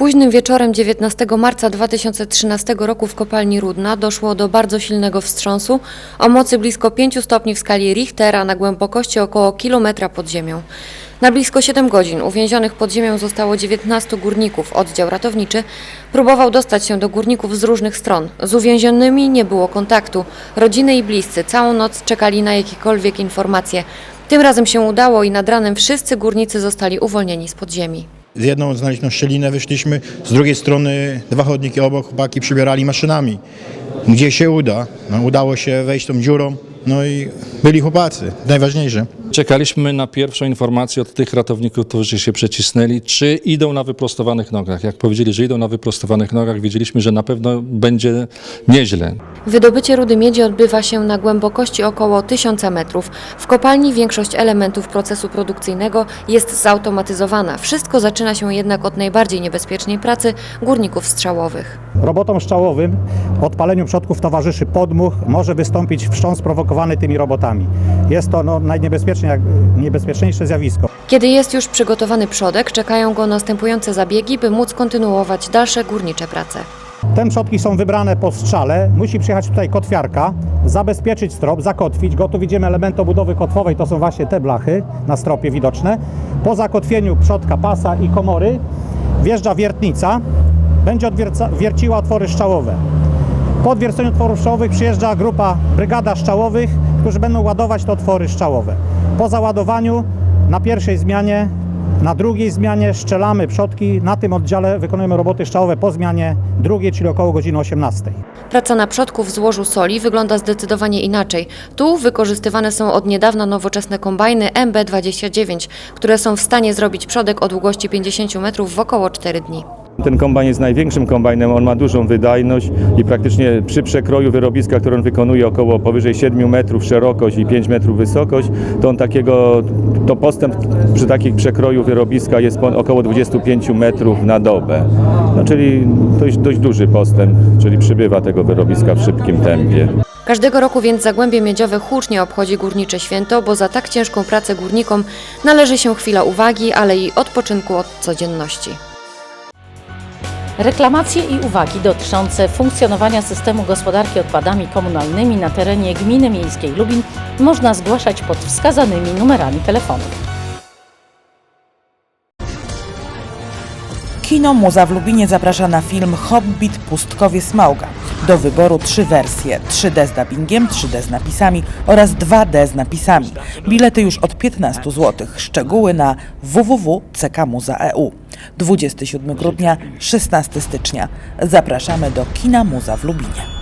Późnym wieczorem 19 marca 2013 roku w kopalni Rudna doszło do bardzo silnego wstrząsu o mocy blisko 5 stopni w skali Richtera na głębokości około kilometra pod ziemią. Na blisko 7 godzin uwięzionych pod ziemią zostało 19 górników. Oddział ratowniczy próbował dostać się do górników z różnych stron. Z uwięzionymi nie było kontaktu. Rodziny i bliscy całą noc czekali na jakiekolwiek informacje. Tym razem się udało i nad ranem wszyscy górnicy zostali uwolnieni z podziemi. Z jedną znaleźliśmy szczelinę, wyszliśmy, z drugiej strony dwa chodniki obok chłopaki przybierali maszynami. Gdzie się uda? No, udało się wejść tą dziurą, no i byli chłopacy, najważniejsze. Czekaliśmy na pierwszą informację od tych ratowników, którzy się przecisnęli, czy idą na wyprostowanych nogach. Jak powiedzieli, że idą na wyprostowanych nogach, wiedzieliśmy, że na pewno będzie nieźle. Wydobycie rudy miedzi odbywa się na głębokości około 1000 metrów. W kopalni większość elementów procesu produkcyjnego jest zautomatyzowana. Wszystko zaczyna się jednak od najbardziej niebezpiecznej pracy górników strzałowych. Robotom szczałowym odpaleniu przodków towarzyszy podmuch, może wystąpić wstrząs sprowokowany tymi robotami. Jest to no, najniebezpieczniejsze niebezpieczniejsze zjawisko. Kiedy jest już przygotowany przodek, czekają go następujące zabiegi, by móc kontynuować dalsze górnicze prace. Te przodki są wybrane po strzale. Musi przyjechać tutaj kotwiarka, zabezpieczyć strop, zakotwić go. Tu widzimy elementy obudowy kotwowej, to są właśnie te blachy na stropie widoczne. Po zakotwieniu przodka, pasa i komory wjeżdża wiertnica, będzie odwierca- wierciła otwory szczałowe. Po odwierceniu otworów szczałowych przyjeżdża grupa brygada szczałowych, którzy będą ładować te otwory szczałowe. Po załadowaniu na pierwszej zmianie, na drugiej zmianie szczelamy przodki. Na tym oddziale wykonujemy roboty szczałowe po zmianie drugiej, czyli około godziny 18. Praca na przodku w złożu soli wygląda zdecydowanie inaczej. Tu wykorzystywane są od niedawna nowoczesne kombajny MB29, które są w stanie zrobić przodek o długości 50 metrów w około 4 dni. Ten kombajn jest największym kombajnem, on ma dużą wydajność i praktycznie przy przekroju wyrobiska, które on wykonuje około powyżej 7 metrów szerokość i 5 metrów wysokość, to on takiego, to postęp przy takich przekroju wyrobiska jest około 25 metrów na dobę. No, czyli dość, dość duży postęp, czyli przybywa tego wyrobiska w szybkim tempie. Każdego roku więc Zagłębie Miedziowe hucznie obchodzi górnicze święto, bo za tak ciężką pracę górnikom należy się chwila uwagi, ale i odpoczynku od codzienności. Reklamacje i uwagi dotyczące funkcjonowania systemu gospodarki odpadami komunalnymi na terenie Gminy Miejskiej Lubin można zgłaszać pod wskazanymi numerami telefonów. Kino Muza w Lubinie zaprasza na film Hobbit Pustkowie Smauga. Do wyboru trzy wersje: 3D z dubbingiem, 3D z napisami oraz 2D z napisami. Bilety już od 15 zł. Szczegóły na www.ckmuza.eu. 27 grudnia, 16 stycznia. Zapraszamy do Kina Muza w Lubinie.